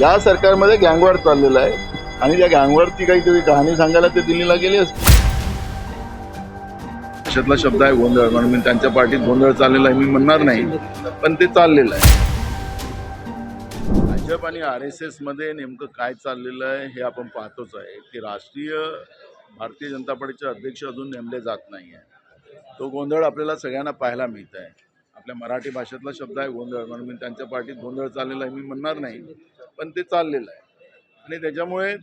या सरकारमध्ये गँगवार चाललेला आहे. आणि त्या गँगवरची काहीतरी कहाणी सांगायला ते दिल्लीला गेले असते पक्षातला शब्द आहे गोंधळ. म्हणून मी त्यांच्या पार्टीत गोंधळ चाललेला आहे. मी म्हणणार नाही पण ते चाललेलं आहे. भाजप आणि आर एस एसमध्ये नेमकं काय चाललेलं आहे हे आपण पाहतोच आहे. की राष्ट्रीय भारतीय जनता पार्टीचे अध्यक्ष अजून नेमले जात नाही आहे तो गोंधळ आपल्याला सगळ्यांना पाहायला मिळत आहे आपल्या मराठी भाषेतला शब्द आहे गोंधळ. म्हणून मी त्यांच्या पार्टीत गोंधळ चाललेला आहे. मी म्हणणार नाही पण ते चाललेलं आहे. आणि त्याच्यामुळे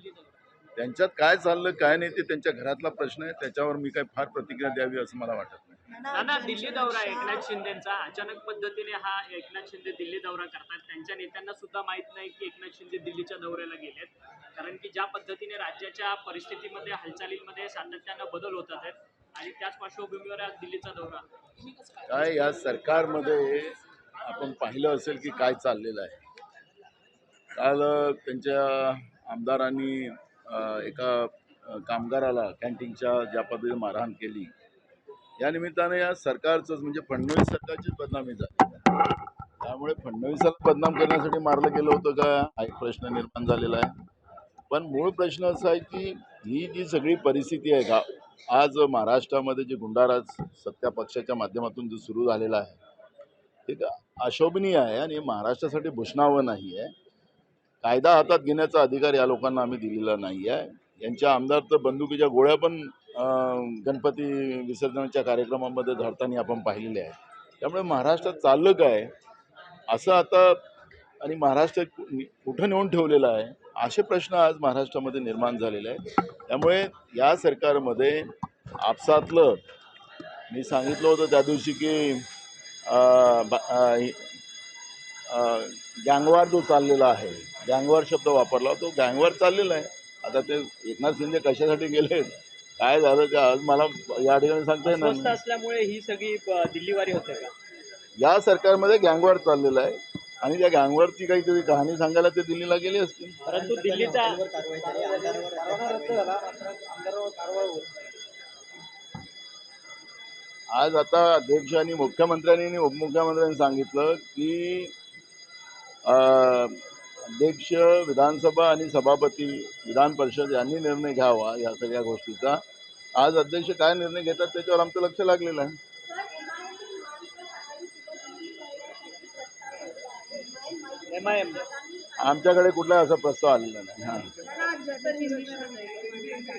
त्यांच्यात काय चाललं काय नाही ते त्यांच्या घरातला प्रश्न आहे. त्याच्यावर मी काही फार प्रतिक्रिया द्यावी असं मला वाटत नाही. नाना दिल्ली दौरा आहे. एकनाथ शिंदेचा. अचानक पद्धतीने हा एकनाथ शिंदे दिल्ली दौरा करतात. त्यांच्या नेत्यांना सुद्धा माहीत नाही की एकनाथ शिंदे दिल्लीच्या दौऱ्याला गेलेत. कारण की ज्या पद्धतीने राज्याच्या परिस्थितीमध्ये हालचालींमध्ये सातत्यानं बदल होतात आहेत आणि त्याच पार्श्वभूमीवर आज दिल्लीचा दौरा. काय या सरकारमध्ये आपण पाहिलं असेल की काय चाललेलं आहे. काल त्यांच्या आमदारांनी एका कामगाराला कॅन्टीनच्या ज्या पद्धतीने मारहाण केली या निमित्ताने या सरकारचंच म्हणजे फडणवीस सरकारचीच बदनामी झाली. त्यामुळे फडणवीसाला बदनाम करण्यासाठी मारलं गेलं होतं का? हा एक प्रश्न निर्माण झालेला आहे. पण मूळ प्रश्न असा आहे की ही जी सगळी परिस्थिती आहे का आज महाराष्ट्रामध्ये जे गुंडाराज सत्ता पक्षाच्या माध्यमातून जो सुरू झालेला आहे ते अशोभनीय आहे आणि महाराष्ट्रासाठी भूषणावं नाही आहे? कायदा हातात घेण्याचा अधिकार या लोकांना आम्ही दिलेला नाही आहे यांच्या आमदार तर बंदुकीच्या गोळ्या पण गणपती विसर्जनाच्या कार्यक्रमामध्ये धरताना आपण पाहिलेले आहे त्यामुळे महाराष्ट्रात चाललं काय? असं आता आणि महाराष्ट्र कुठं नेऊन ठेवलेलं आहे? असे प्रश्न आज महाराष्ट्रामध्ये निर्माण झालेले आहेत. त्यामुळे या सरकारमध्ये आपसातलं मी सांगितलं होतं त्या दिवशी की बा- गँगवार जो चाललेला आहे गँगवार शब्द वापरला तो गँगवार चाललेला आहे. आता ते एकनाथ शिंदे कशासाठी गेले? काय झालं? ते आज मला या ठिकाणी सांगता येणार. असल्यामुळे ही सगळी दिल्लीवारी होते का? या सरकारमध्ये गँगवार चाललेला आहे आणि त्या गँगवरची काहीतरी कहाणी सांगायला ते दिल्लीला गेले असतील. परंतु दिल्लीचा आज आता अध्यक्ष आणि मुख्यमंत्र्यांनी आणि उपमुख्यमंत्र्यांनी सांगितलं की अध्यक्ष विधानसभा आणि सभापती विधान परिषद यांनी निर्णय घ्यावा या सगळ्या गोष्टीचा. आज अध्यक्ष काय निर्णय घेतात त्याच्यावर आमचं लक्ष लागलेलं आहे. आमच्याकडे कुठलाही असा प्रस्ताव आलेला नाही. हां.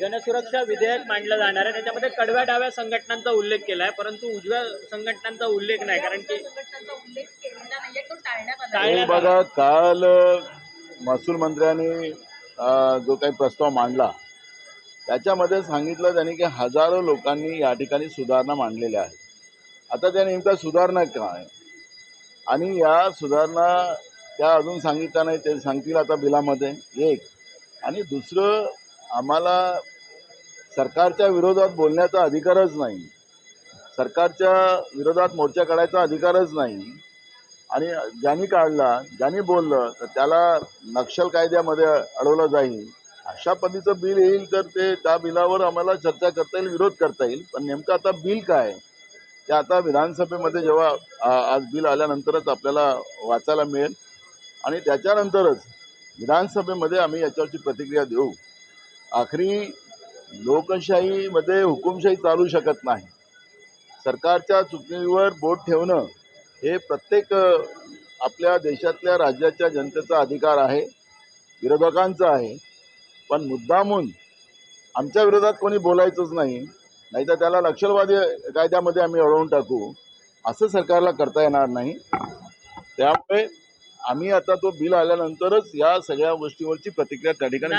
जनसुरक्षा विधेयक मांडलं जाणार आहे. त्याच्यामध्ये कडव्या डाव्या संघटनांचा उल्लेख केला आहे परंतु उजव्या संघटनांचा उल्लेख नाही कारण की टाळण्यात आला. बघा काल अ, महसूल मंत्र्यांनी अ, जो काही प्रस्ताव मांडला त्याच्यामध्ये सांगितलं त्यांनी की हजारो लोकांनी या ठिकाणी सुधारणा मांडलेल्या आहेत. आता त्या नेमक्या सुधारणा काय? आणि या सुधारणा त्या अजून सांगितल्या नाही ते सांगतील आता बिलामध्ये. एक. आणि दुसरं आम्हाला सरकारच्या विरोधात बोलण्याचा अधिकारच नाही. सरकारच्या विरोधात मोर्चा काढायचा अधिकारच नाही. आणि ज्यांनी काढला ज्यांनी बोललं तर त्याला नक्षल कायद्यामध्ये अडवलं जाईल. अशा पद्धतीचं बिल येईल तर ते त्या बिलावर आम्हाला चर्चा करता येईल विरोध करता येईल. पण नेमकं आता बिल काय? ते आता विधानसभेमध्ये जेव्हा आज बिल आल्यानंतरच आपल्याला वाचायला मिळेल. आणि त्याच्यानंतरच विधानसभेमध्ये आम्ही याच्यावरची प्रतिक्रिया देऊ. आखरी लोकशाहीमध्ये हुकुमशाही चालू शकत नाही. सरकारच्या चुकीवर बोट ठेवणं हे प्रत्येक आपल्या देशातल्या राज्याच्या जनतेचा अधिकार आहे विरोधकांचा आहे. पण मुद्दामून आमच्या विरोधात कोणी बोलायचंच नाही. नाहीतर त्याला नक्षलवादी कायद्यामध्ये आम्ही अडवून टाकू. असं सरकारला करता येणार नाही. त्यामुळे आम्ही आता तो बिल आल्यानंतरच या सगळ्या गोष्टीवरची प्रतिक्रिया त्या ठिकाणी